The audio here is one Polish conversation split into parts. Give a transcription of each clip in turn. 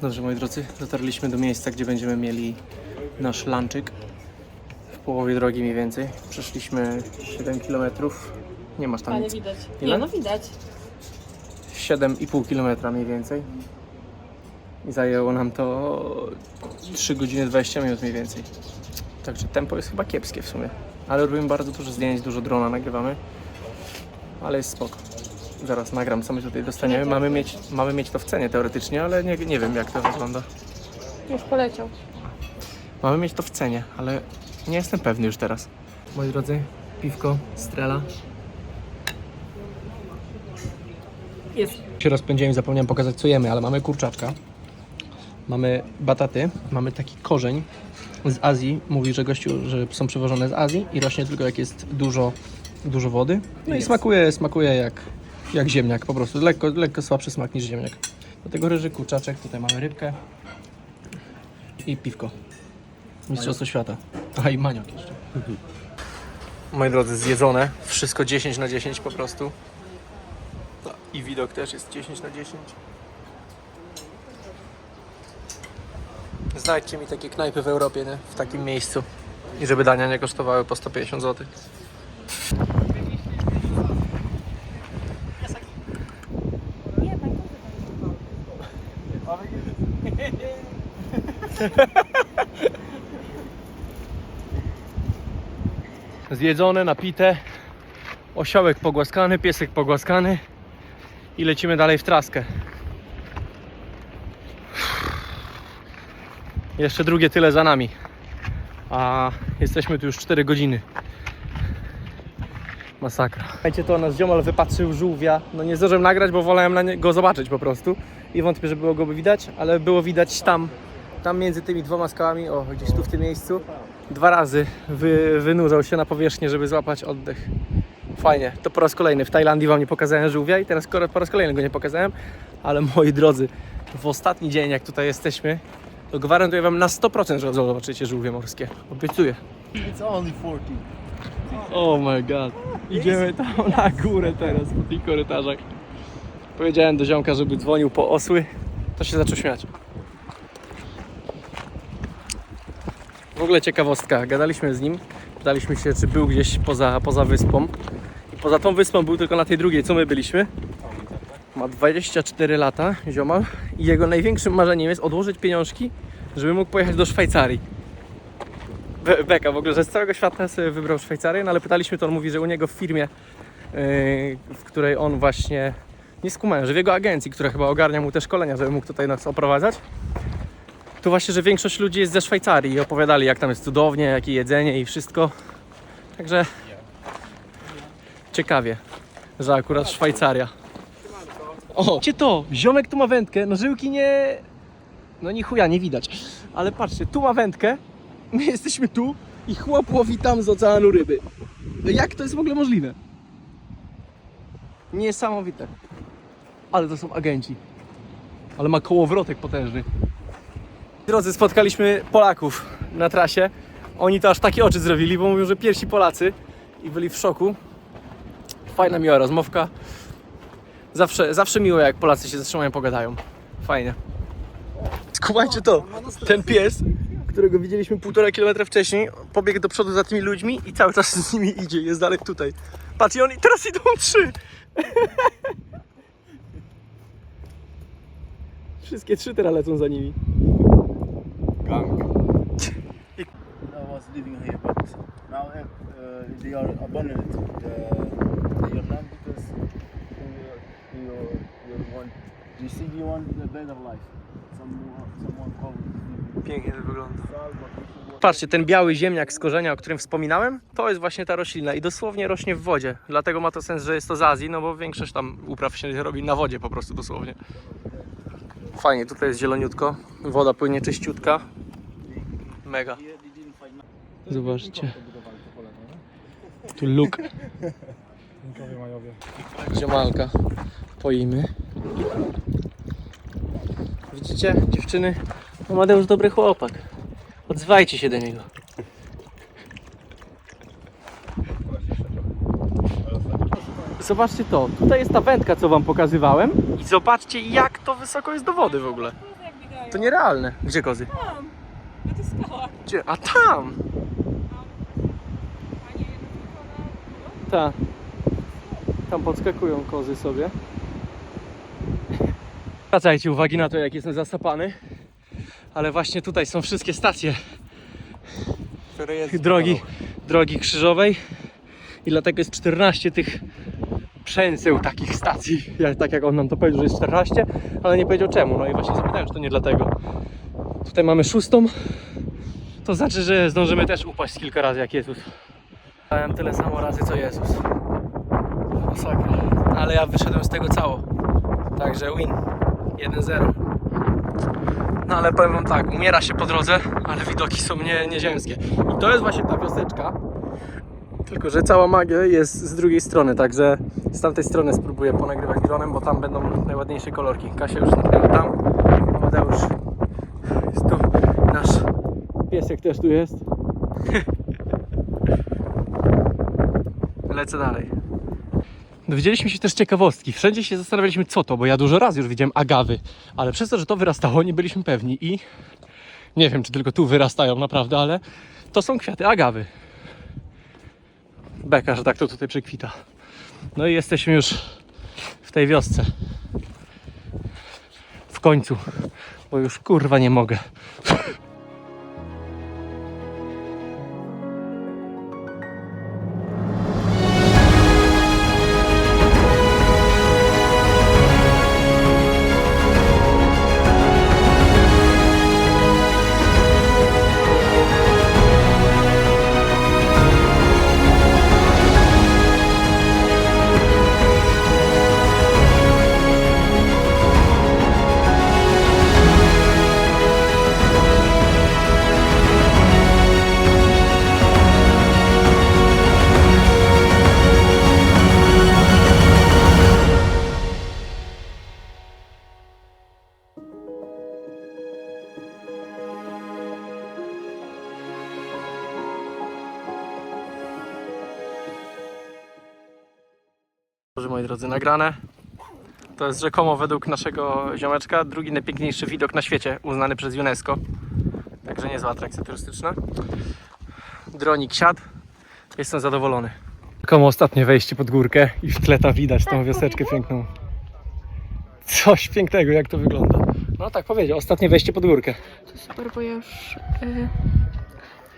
Dobrze, moi drodzy, dotarliśmy do miejsca, gdzie będziemy mieli nasz lunchik. W połowie drogi mniej więcej. Przeszliśmy 7 km. Nie masz tam Ale widać. Ile? Nie, no widać. 7,5 km mniej więcej. I zajęło nam to 3 godziny 20 minut mniej więcej. Także tempo jest chyba kiepskie w sumie. Ale robimy bardzo dużo zdjęć, dużo drona nagrywamy. Ale jest spoko. Zaraz nagram, co my tutaj dostaniemy. Mamy mieć, mamy mieć to w cenie teoretycznie, ale nie, nie wiem jak to wygląda. Już poleciał. Mamy mieć to w cenie, ale nie jestem pewny już teraz. Moi drodzy, piwko, strela. Jest. Się rozpędziłem i zapomniałem pokazać co jemy, ale mamy kurczaczka. Mamy bataty, mamy taki korzeń z Azji. Mówi, że gościu, że są przywożone z Azji i rośnie tylko jak jest dużo, dużo wody. No i smakuje, smakuje jak, jak ziemniak po prostu. Lekko, lekko słabszy smak niż ziemniak. Do tego ryży, kurczaczek, tutaj mamy rybkę i piwko. Mistrzostwo świata. A i maniok jeszcze. Moi drodzy, zjedzone. Wszystko 10 na 10 po prostu. I widok też jest 10 na 10. Znajdźcie mi takie knajpy w Europie, nie? W takim miejscu. I żeby dania nie kosztowały po 150 zł. Zjedzone, napite. Osiołek pogłaskany, piesek pogłaskany. I lecimy dalej w traskę. Jeszcze drugie tyle za nami. A jesteśmy tu już 4 godziny. Masakra. Słuchajcie, to nasz ziomal wypatrzył żółwia. No nie zdążyłem nagrać, bo wolałem na go zobaczyć po prostu. I wątpię, że było go by widać, ale było widać tam, tam między tymi dwoma skałami, o gdzieś tu w tym miejscu. Dwa razy wy, wynurzał się na powierzchnię, żeby złapać oddech. Fajnie, to po raz kolejny. W Tajlandii Wam nie pokazałem żółwia i teraz po raz kolejny go nie pokazałem. Ale moi drodzy, w ostatni dzień jak tutaj jesteśmy, to gwarantuję Wam na 100%, że zobaczycie żółwie morskie. Obiecuję. It's only 40. Oh my god. Idziemy tam na górę teraz po tych korytarzach. Powiedziałem do ziomka, żeby dzwonił po osły, to się zaczął śmiać. W ogóle ciekawostka, gadaliśmy z nim, pytaliśmy się, czy był gdzieś poza, poza wyspą. I poza tą wyspą był tylko na tej drugiej, co my byliśmy. Ma 24 lata, ziomal, i jego największym marzeniem jest odłożyć pieniążki, żeby mógł pojechać do Szwajcarii. Be- Beka w ogóle, że z całego świata sobie wybrał Szwajcarię, no ale pytaliśmy, to on mówi, że u niego w firmie, yy, w której on właśnie, nie skumałem, że w jego agencji, która chyba ogarnia mu te szkolenia, żeby mógł tutaj nas oprowadzać, to właśnie, że większość ludzi jest ze Szwajcarii i opowiadali, jak tam jest cudownie, jakie jedzenie i wszystko. Także ciekawie, że akurat Szwajcaria. O, gdzie to? Ziomek tu ma wędkę, no żyłki nie... No ni chuja, nie widać. Ale patrzcie, tu ma wędkę, my jesteśmy tu i chłop łowi tam z oceanu ryby. No jak to jest w ogóle możliwe? Niesamowite. Ale to są agenci. Ale ma kołowrotek potężny. Drodzy, spotkaliśmy Polaków na trasie. Oni to aż takie oczy zrobili, bo mówią, że pierwsi Polacy i byli w szoku. Fajna, miła rozmowka. Zawsze, zawsze miło, jak Polacy się zatrzymają, pogadają. Fajnie. Skumajcie to. Ten pies, którego widzieliśmy półtora kilometra wcześniej, pobiegł do przodu za tymi ludźmi i cały czas z nimi idzie. Jest dalej tutaj. Patrz, i oni teraz idą trzy. Wszystkie trzy teraz lecą za nimi. Gang. I was living here, but now uh, they are abandoned the, their land because you, you, you want, you see you want a better life. Someone, someone Pięknie to wygląda. Patrzcie, ten biały ziemniak z korzenia, o którym wspominałem, to jest właśnie ta roślina i dosłownie rośnie w wodzie. Dlatego ma to sens, że jest to z Azji, no bo większość tam upraw się robi na wodzie po prostu dosłownie. Fajnie, tutaj jest zieloniutko, woda płynie czyściutka. Mega. Zobaczcie. Tu luk. Ziomalka. Poimy. Widzicie, dziewczyny? No Mateusz dobry chłopak. Odzywajcie się do niego. Zobaczcie to. Tutaj jest ta wędka, co wam pokazywałem. I zobaczcie, jak to wysoko jest do wody w ogóle. Jak biegają. to nierealne. Gdzie kozy? Tam, na tych skałach. Gdzie? A tam! A nie jedna tylko na... Tak. Tam podskakują kozy sobie. Zwracajcie uwagi na to, jak jestem zasapany. Ale właśnie tutaj są wszystkie stacje Które jest drogi, drogi krzyżowej. I dlatego jest 14 tych przęseł takich stacji. Ja, tak jak on nam to powiedział, że jest 14, ale nie powiedział czemu. No i właśnie zapytałem, czy to nie dlatego. Tutaj mamy szóstą. To znaczy, że zdążymy też upaść kilka razy jak Jezus. Dałem tyle samo razy co Jezus. Masakra. Ale ja wyszedłem z tego cało. Także win. 1-0. No ale powiem wam tak, umiera się po drodze, ale widoki są nie, nieziemskie. I to jest właśnie ta wioseczka. Tylko, że cała magia jest z drugiej strony, także z tamtej strony spróbuję ponagrywać dronem, bo tam będą najładniejsze kolorki. Kasia już nagrała tam, Amadeusz jest tu, nasz piesek też tu jest. Lecę dalej. Dowiedzieliśmy się też ciekawostki. Wszędzie się zastanawialiśmy, co to, bo ja dużo razy już widziałem agawy, ale przez to, że to wyrastało, nie byliśmy pewni i nie wiem, czy tylko tu wyrastają naprawdę, ale to są kwiaty agawy. Beka, że tak to tutaj przekwita. No i jesteśmy już w tej wiosce. W końcu, bo już kurwa nie mogę. Moi drodzy, nagrane. To jest rzekomo według naszego ziomeczka drugi najpiękniejszy widok na świecie, uznany przez UNESCO. Także niezła atrakcja turystyczna. Dronik siadł. Jestem zadowolony. Rzekomo ostatnie wejście pod górkę i w tle ta widać tą wioseczkę piękną. Coś pięknego, jak to wygląda. No tak powiedział, ostatnie wejście pod górkę. To super, bo ja już... y,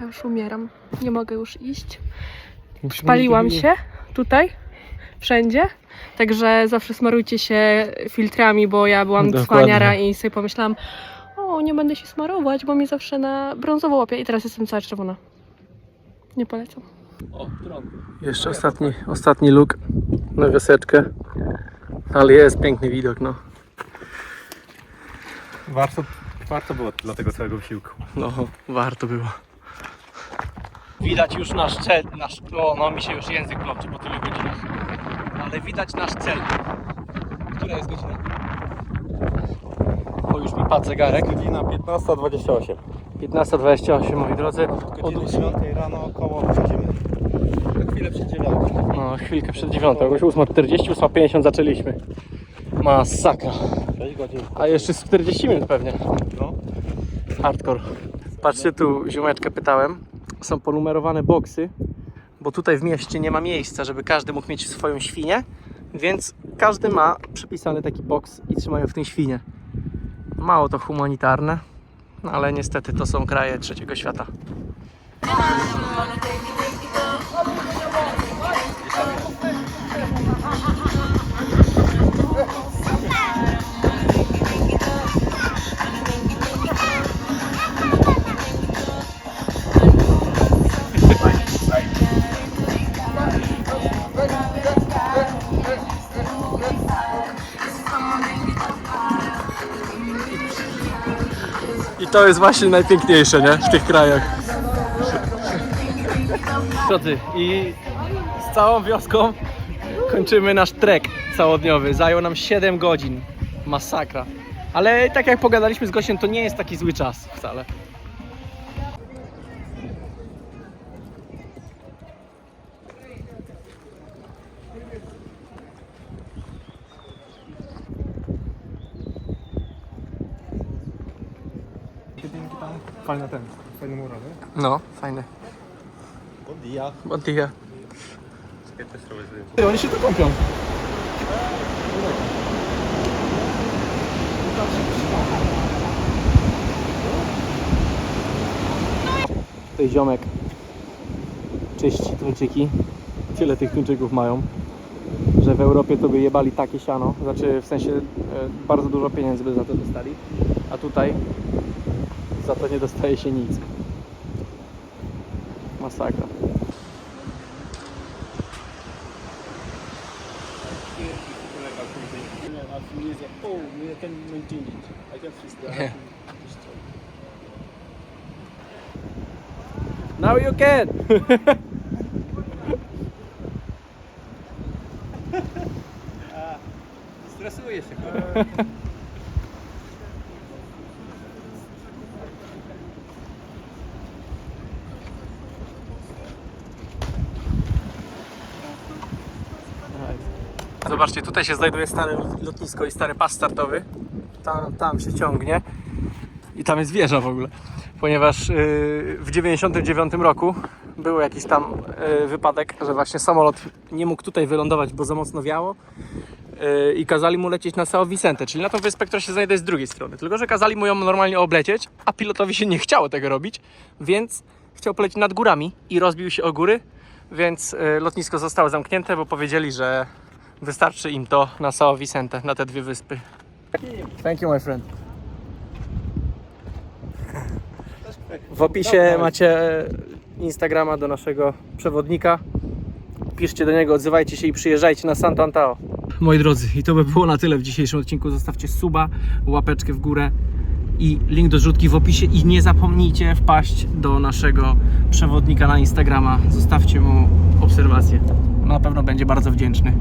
ja już umieram. Nie mogę już iść. Spaliłam się tutaj, wszędzie. Także zawsze smarujcie się filtrami, bo ja byłam Dokładnie. cwaniara i sobie pomyślałam, o, nie będę się smarować, bo mi zawsze na brązowo łapie. I teraz jestem cała czerwona. Nie polecam. O, Jeszcze ostatni, ostatni look na wioseczkę. Ale jest piękny widok, no. Warto, warto było dla tego całego wysiłku. No, warto było. Widać już nasz cel, nasz, o, no mi się już język kloczy po tylu godzinach. Ale widać nasz cel. Która jest godzina? O, już mi padł zegarek. Godzina 15.28. 15.28, moi drodzy. Od, Godziny 9 rano około. Na chwilę przed dziewiątą. no, chwilkę przed dziewiątą, jakoś 8.40, 8.50 zaczęliśmy. Masakra. 6 godzin. A jeszcze z 40 minut pewnie. No. Hardcore. Patrzcie tu, ziomeczkę pytałem. Są ponumerowane boksy, bo tutaj w mieście nie ma miejsca, żeby każdy mógł mieć swoją świnię, więc każdy ma przypisany taki boks i trzymają w tym świnie. Mało to humanitarne, no ale niestety to są kraje trzeciego świata. To jest właśnie najpiękniejsze, nie? W tych krajach. Drodzy, i z całą wioską kończymy nasz trek całodniowy. Zajął nam 7 godzin. Masakra. Ale tak jak pogadaliśmy z gościem, to nie jest taki zły czas wcale. Fajna ten, fajny mural, nie? No, fajne. Bom dia. Bon dia. Ty, oni się tu kąpią. Tutaj ziomek czyści tuńczyki. Tyle tych tuńczyków mają, że w Europie to by jebali takie siano. Znaczy w sensie e, bardzo dużo pieniędzy by za to dostali. A tutaj za to nie dostaje się nic. Masakra. Oh, we can maintain it. I can fix that. Now you can! Stresuje się. Zobaczcie, tutaj się znajduje stare lotnisko i stary pas startowy. Tam, tam się ciągnie. I tam jest wieża w ogóle. Ponieważ yy, w 99 roku był jakiś tam yy, wypadek, że właśnie samolot nie mógł tutaj wylądować, bo za mocno wiało. Yy, I kazali mu lecieć na São Vicente, czyli na tą wyspę, która się znajduje z drugiej strony. Tylko, że kazali mu ją normalnie oblecieć, a pilotowi się nie chciało tego robić, więc chciał polecieć nad górami i rozbił się o góry, więc yy, lotnisko zostało zamknięte, bo powiedzieli, że wystarczy im to na São Vicente, na te dwie wyspy. Thank you, my friend. W opisie macie Instagrama do naszego przewodnika. Piszcie do niego, odzywajcie się i przyjeżdżajcie na Santo Antao. Moi drodzy, i to by było na tyle w dzisiejszym odcinku. Zostawcie suba, łapeczkę w górę i link do zrzutki w opisie. I nie zapomnijcie wpaść do naszego przewodnika na Instagrama. Zostawcie mu obserwację. Na pewno będzie bardzo wdzięczny.